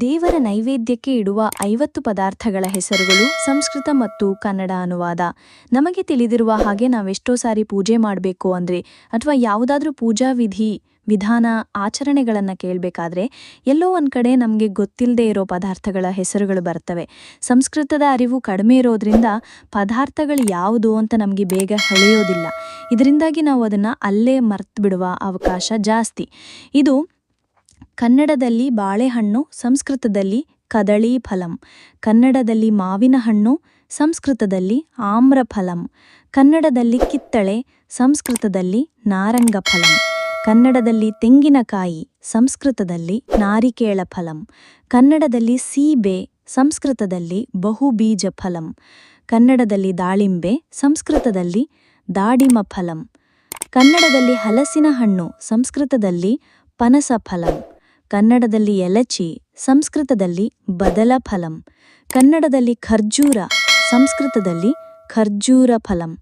ದೇವರ ನೈವೇದ್ಯಕ್ಕೆ ಇಡುವ ಐವತ್ತು ಪದಾರ್ಥಗಳ ಹೆಸರುಗಳು ಸಂಸ್ಕೃತ ಮತ್ತು ಕನ್ನಡ ಅನುವಾದ. ನಮಗೆ ತಿಳಿದಿರುವ ಹಾಗೆ ನಾವೆಷ್ಟೋ ಸಾರಿ ಪೂಜೆ ಮಾಡಬೇಕು ಅಂದ್ರೆ ಅಥವಾ ಯಾವುದಾದ್ರೂ ಪೂಜಾ ವಿಧಿ, ವಿಧಾನ, ಆಚರಣೆಗಳನ್ನು ಕೇಳಬೇಕಾದ್ರೆ ಎಲ್ಲೋ ಒಂದು ಕಡೆ ನಮಗೆ ಗೊತ್ತಿಲ್ಲದೆ ಇರೋ ಪದಾರ್ಥಗಳ ಹೆಸರುಗಳು ಬರ್ತವೆ. ಸಂಸ್ಕೃತದ ಅರಿವು ಕಡಿಮೆ ಇರೋದ್ರಿಂದ ಪದಾರ್ಥಗಳು ಯಾವುದು ಅಂತ ನಮಗೆ ಬೇಗ ಹೊಳೆಯೋದಿಲ್ಲ. ಇದರಿಂದಾಗಿ ನಾವು ಅದನ್ನು ಅಲ್ಲೇ ಮರ್ತು ಬಿಡುವ ಅವಕಾಶ ಜಾಸ್ತಿ. ಇದು ಕನ್ನಡದಲ್ಲಿ ಬಾಳೆಹಣ್ಣು, ಸಂಸ್ಕೃತದಲ್ಲಿ ಕದಳೀ ಫಲಂ. ಕನ್ನಡದಲ್ಲಿ ಮಾವಿನ ಹಣ್ಣು, ಸಂಸ್ಕೃತದಲ್ಲಿ ಆಮ್ರಫಲಂ ಕನ್ನಡದಲ್ಲಿ ಕಿತ್ತಳೆ, ಸಂಸ್ಕೃತದಲ್ಲಿ ನಾರಂಗ ಫಲಂ. ಕನ್ನಡದಲ್ಲಿ ತೆಂಗಿನಕಾಯಿ, ಸಂಸ್ಕೃತದಲ್ಲಿ ನಾರಿಕೇಳ ಫಲಂ. ಕನ್ನಡದಲ್ಲಿ ಸೀಬೆ, ಸಂಸ್ಕೃತದಲ್ಲಿ ಬಹುಬೀಜ ಫಲಂ. ಕನ್ನಡದಲ್ಲಿ ದಾಳಿಂಬೆ, ಸಂಸ್ಕೃತದಲ್ಲಿ ದಾಡಿಮ ಫಲಂ. ಕನ್ನಡದಲ್ಲಿ ಹಲಸಿನ ಹಣ್ಣು, ಸಂಸ್ಕೃತದಲ್ಲಿ ಪನಸ ಫಲಂ. ಕನ್ನಡದಲ್ಲಿ ಎಲಚಿ, ಸಂಸ್ಕೃತದಲ್ಲಿ ಬದಲ ಫಲಂ ಕನ್ನಡದಲ್ಲಿ ಖರ್ಜೂರ, ಸಂಸ್ಕೃತದಲ್ಲಿ ಖರ್ಜೂರ ಫಲಂ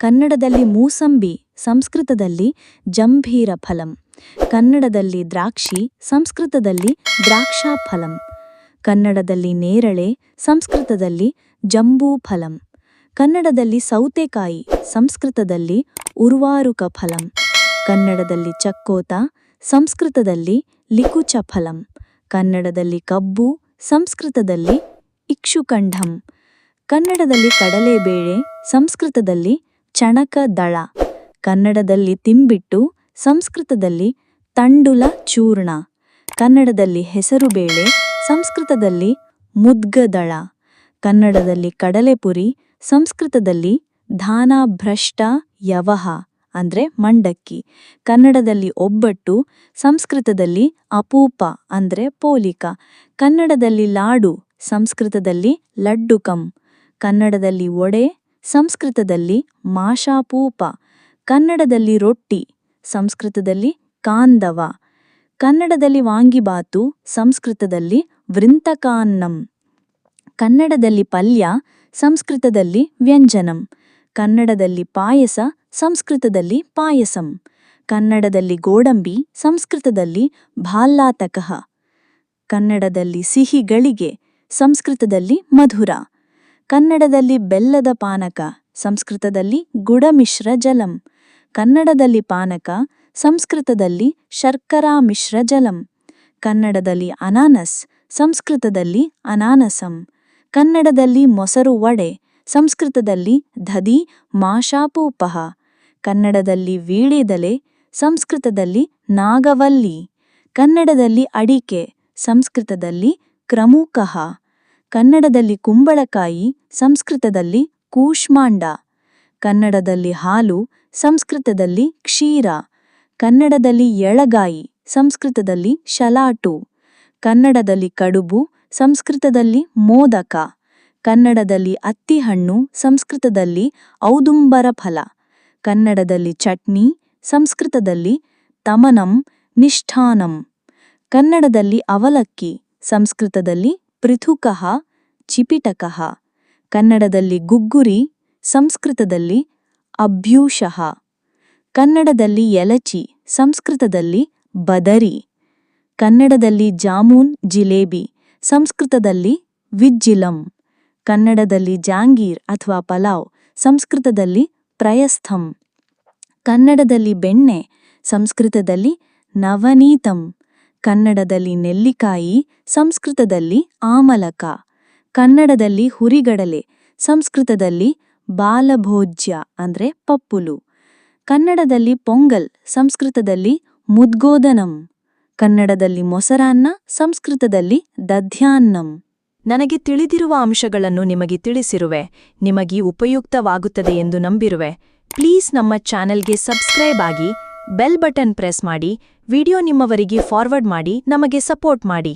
ಕನ್ನಡದಲ್ಲಿ ಮೂಸಂಬಿ, ಸಂಸ್ಕೃತದಲ್ಲಿ ಜಂಭೀರ ಫಲಂ ಕನ್ನಡದಲ್ಲಿ ದ್ರಾಕ್ಷಿ, ಸಂಸ್ಕೃತದಲ್ಲಿ ದ್ರಾಕ್ಷಾ ಫಲಂ ಕನ್ನಡದಲ್ಲಿ ನೇರಳೆ, ಸಂಸ್ಕೃತದಲ್ಲಿ ಜಂಬೂ ಫಲಂ ಕನ್ನಡದಲ್ಲಿ ಸೌತೆಕಾಯಿ, ಸಂಸ್ಕೃತದಲ್ಲಿ ಉರ್ವಾರುಕ ಫಲಂ ಕನ್ನಡದಲ್ಲಿ ಚಕ್ಕೋತ, ಸಂಸ್ಕೃತದಲ್ಲಿ ಲಿಕುಚ ಫಲಂ ಕನ್ನಡದಲ್ಲಿ ಕಬ್ಬು, ಸಂಸ್ಕೃತದಲ್ಲಿ ಇಕ್ಷುಕಂಠಂ, ಕನ್ನಡದಲ್ಲಿ ಕಡಲೆಬೇಳೆ, ಸಂಸ್ಕೃತದಲ್ಲಿ ಚಣಕ ದಳ ಕನ್ನಡದಲ್ಲಿ ತಿಂಬಿಟ್ಟು, ಸಂಸ್ಕೃತದಲ್ಲಿ ತಂಡುಲ ಚೂರ್ಣ, ಕನ್ನಡದಲ್ಲಿ ಹೆಸರುಬೇಳೆ, ಸಂಸ್ಕೃತದಲ್ಲಿ ಮುದ್ಗದಳ, ಕನ್ನಡದಲ್ಲಿ ಕಡಲೆಪುರಿ, ಸಂಸ್ಕೃತದಲ್ಲಿ ಧಾನಾಭ್ರಷ್ಟ ಯವಹ. ಅಂದ್ರೆ ಮಂಡಕ್ಕಿ. ಕನ್ನಡದಲ್ಲಿ ಒಬ್ಬಟ್ಟು, ಸಂಸ್ಕೃತದಲ್ಲಿ ಅಪೂಪ ಅಂದ್ರೆ ಪೋಲಿಕ. ಕನ್ನಡದಲ್ಲಿ ಲಾಡು, ಸಂಸ್ಕೃತದಲ್ಲಿ ಲಡ್ಡುಕಂ. ಕನ್ನಡದಲ್ಲಿ ಒಡೆ ಸಂಸ್ಕೃತದಲ್ಲಿ ಮಾಷಾಪೂಪ ಕನ್ನಡದಲ್ಲಿ ರೊಟ್ಟಿ, ಸಂಸ್ಕೃತದಲ್ಲಿ ಕಾಂದವ. ಕನ್ನಡದಲ್ಲಿ ವಾಂಗಿಬಾತು, ಸಂಸ್ಕೃತದಲ್ಲಿ ವೃಂತಕಾನ್ನಂ. ಕನ್ನಡದಲ್ಲಿ ಪಲ್ಯ, ಸಂಸ್ಕೃತದಲ್ಲಿ ವ್ಯಂಜನಂ. ಕನ್ನಡದಲ್ಲಿ ಪಾಯಸ, ಸಂಸ್ಕೃತದಲ್ಲಿ ಪಾಯಸಂ. ಕನ್ನಡದಲ್ಲಿ ಗೋಡಂಬಿ, ಸಂಸ್ಕೃತದಲ್ಲಿ ಭಾಲ್ಲಾತಕಃ ಕನ್ನಡದಲ್ಲಿ ಸಿಹಿಗಳಿಗೆ, ಸಂಸ್ಕೃತದಲ್ಲಿ ಮಧುರ. ಕನ್ನಡದಲ್ಲಿ ಬೆಲ್ಲದ ಪಾನಕ, ಸಂಸ್ಕೃತದಲ್ಲಿ ಗುಡಮಿಶ್ರ ಜಲಂ. ಕನ್ನಡದಲ್ಲಿ ಪಾನಕ, ಸಂಸ್ಕೃತದಲ್ಲಿ ಶರ್ಕರಾ ಮಿಶ್ರ ಜಲಂ. ಕನ್ನಡದಲ್ಲಿ ಅನಾನಸ್, ಸಂಸ್ಕೃತದಲ್ಲಿ ಅನಾನಸಂ. ಕನ್ನಡದಲ್ಲಿ ಮೊಸರು ವಡೆ ಸಂಸ್ಕೃತದಲ್ಲಿ ಧದಿ ಮಾಶಾಪೋಪಹ, ಕನ್ನಡದಲ್ಲಿ ವೀಳೆದಲೆ ಸಂಸ್ಕೃತದಲ್ಲಿ ನಾಗವಲ್ಲಿ, ಕನ್ನಡದಲ್ಲಿ ಅಡಿಕೆ, ಸಂಸ್ಕೃತದಲ್ಲಿ ಕ್ರಮುಕಃ ಕನ್ನಡದಲ್ಲಿ ಕುಂಬಳಕಾಯಿ, ಸಂಸ್ಕೃತದಲ್ಲಿ ಕೂಷ್ಮಾಂಡ, ಕನ್ನಡದಲ್ಲಿ ಹಾಲು, ಸಂಸ್ಕೃತದಲ್ಲಿ ಕ್ಷೀರ, ಕನ್ನಡದಲ್ಲಿ ಎಳಗಾಯಿ, ಸಂಸ್ಕೃತದಲ್ಲಿ ಶಲಾಟು ಕನ್ನಡದಲ್ಲಿ ಕಡುಬು, ಸಂಸ್ಕೃತದಲ್ಲಿ ಮೋದಕ. ಕನ್ನಡದಲ್ಲಿ ಅತ್ತಿಹಣ್ಣು ಸಂಸ್ಕೃತದಲ್ಲಿ ಔದುಂಬರ ಫಲ, ಕನ್ನಡದಲ್ಲಿ ಚಟ್ನಿ, ಸಂಸ್ಕೃತದಲ್ಲಿ ತಮನಂ, ನಿಷ್ಠಾನಂ, ಕನ್ನಡದಲ್ಲಿ ಅವಲಕ್ಕಿ, ಸಂಸ್ಕೃತದಲ್ಲಿ ಪೃಥುಕಃ, ಚಿಪಿಟಕಃ, ಕನ್ನಡದಲ್ಲಿ ಗುಗ್ಗುರಿ, ಸಂಸ್ಕೃತದಲ್ಲಿ ಅಭ್ಯೂಷಃ, ಕನ್ನಡದಲ್ಲಿ ಎಲಚಿ, ಸಂಸ್ಕೃತದಲ್ಲಿ ಬದರಿ, ಕನ್ನಡದಲ್ಲಿ ಜಾಮೂನ್, ಜಿಲೇಬಿ, ಸಂಸ್ಕೃತದಲ್ಲಿ ವಿಜ್ಜಿಲಂ. ಕನ್ನಡದಲ್ಲಿ ಜಾಂಗೀರ್ ಅಥವಾ ಪಲಾವ್, ಸಂಸ್ಕೃತದಲ್ಲಿ ಪ್ರಯಸ್ಥಂ. ಕನ್ನಡದಲ್ಲಿ ಬೆಣ್ಣೆ, ಸಂಸ್ಕೃತದಲ್ಲಿ ನವನೀತಂ. ಕನ್ನಡದಲ್ಲಿ ನೆಲ್ಲಿಕಾಯಿ, ಸಂಸ್ಕೃತದಲ್ಲಿ ಆಮಲಕ. ಕನ್ನಡದಲ್ಲಿ ಹುರಿಗಡಲೆ, ಸಂಸ್ಕೃತದಲ್ಲಿ ಬಾಲಭೋಜ್ಯ, ಅಂದ್ರೆ ಪಪ್ಪುಲು. ಕನ್ನಡದಲ್ಲಿ ಪೊಂಗಲ್, ಸಂಸ್ಕೃತದಲ್ಲಿ ಮುದ್ಗೋದನಂ. ಕನ್ನಡದಲ್ಲಿ ಮೊಸರನ್ನ, ಸಂಸ್ಕೃತದಲ್ಲಿ ದಧ್ಯಾನ್ನಂ. ನನಗೆ ತಿಳಿದಿರುವ ಅಂಶಗಳನ್ನು ನಿಮಗೆ ತಿಳಿಸಿರುವೆ, ನಿಮಗೆ ಉಪಯುಕ್ತವಾಗುತ್ತದೆ ಎಂದು ನಂಬಿರುವೆ. ಪ್ಲೀಸ್ ನಮ್ಮ ಚಾನೆಲ್ಗೆ ಸಬ್ಸ್ಕ್ರೈಬ್ ಆಗಿ ಬೆಲ್ ಬಟನ್ ಪ್ರೆಸ್ ಮಾಡಿ, ವಿಡಿಯೋ ನಿಮ್ಮವರಿಗೆ ಫಾರ್ವರ್ಡ್ ಮಾಡಿ, ನಮಗೆ ಸಪೋರ್ಟ್ ಮಾಡಿ.